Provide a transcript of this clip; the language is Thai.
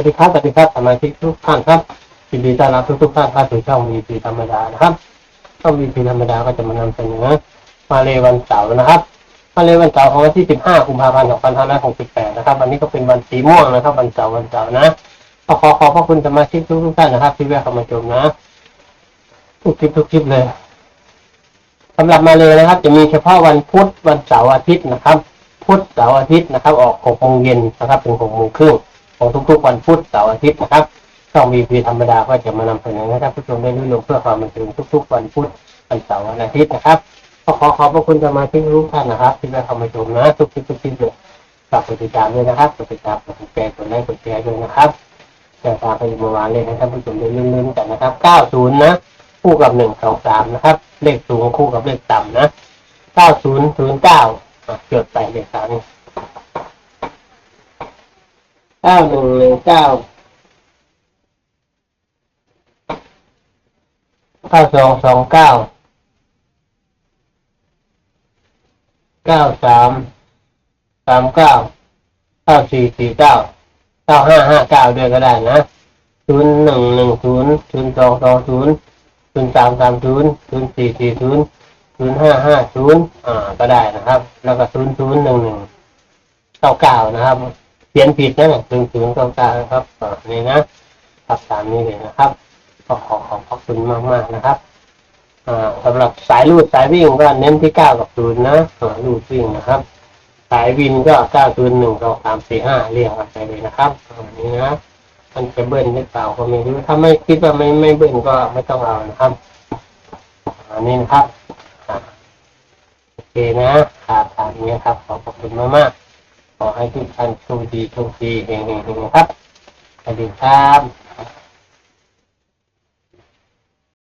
วัสดีครับสวัสดีครับสมาชิกทุกท่านครับยินดีต้อนรับทุกทุกๆท่านเข้าสู่ช่องวีพีธรรมดานะครับช่องวีพีธรรมดาก็จะมานำเสนอมาเลยวันเสาร์นะครับ มาเลยวันเสาร์ของวันที่ 15 กุมภาพันธ์2568 นะครับวันนี้ก็เป็นวันสีม่วงนะครับ วันเสาร์วันเสาร์นะก็ขอขอบพระคุณสมาชิกทุกทุกๆท่านนะครับ ที่แวะเข้ามาชมนะทุกคลิปทุกคลิปเลยสำหรับมาเลยนะครับ จะมีเฉพาะวันพุธวันเสาร์อาทิตย์นะครับ พุธเสาร์อาทิตย์นะครับ ออก6โมงเย็นนะครับถึง6โมงครึ่ง ของทุกๆวันพุธเสาร์อาทิตย์นะครับช่องวีพีธรรมดาก็จะมานำเสนอให้ท่านผู้ชมได้รู้ลงเพื่อความบันเทิงทุกๆวันพุธวันเสาร์วันอาทิตย์นะครับก็ขอขอบพระคุณสมาชิกทุกท่านนะครับ ที่ได้เข้ามาชมนะทุกๆทุกๆคลิปเลยฝากกดติดตามด้วยนะครับกดติดตามกดแชร์กดไลค์กดแชร์ด้วยนะครับแต่ตามไปเมื่อวานเลยนะท่านผู้ชมได้ลุ้นๆกันนะครับ 90 นะ คู่กับ 123 นะครับ เลขสูงคู่กับเลขต่ำนะ 9009จดไปเลขสามนี่ เก้าหนึ่งหนึ่งเก้าเก้าสองสองเก้าเก้าสามสามเก้าเก้าสี่สี่เก้าเก้าห้าห้าเก้าด้วยก็ได้นะศูนย์หนึ่งหนึ่งศูนย์ศูนย์สองสองศูนย์ศูนย์สามสามศูนย์ศูนย์สี่สี่ศูนย์ศูนย์ห้าห้าศูนย์อ่าก็ได้นะครับ แล้วก็ศูนย์ศูนย์หนึ่งหนึ่งเก้าเก้านะครับ ขียนผิดนะหนึ่งศูนย์เก้าเก้านะครับอ่านี่นะครับตามนี้เลยนะครับก็ขอขอบพระคุณมากมากๆนะครับอ่าสำหรับสายรูดสายวิ่งก็เน้นที่เก้ากับศูนย์นะรูดวิ่งนะครับ สายวินก็เก้าศูนย์หนึ่งสองสามสี่ห้าเรียงกันไปเลยนะครับอันนี้นะมันจะเบิ้ลหรือเปล่าก็ไม่รู้ถ้าไม่คิดว่าไม่ไม่เบิ้ลก็ไม่ต้องเอานะครับอันนี้นะครับโอเคนะครับตามนี้ครับขอบพระคุณมากมากๆ ขอให้ทุกท่านโชคดีโชคดีเฮงๆครับสวัสดีครับ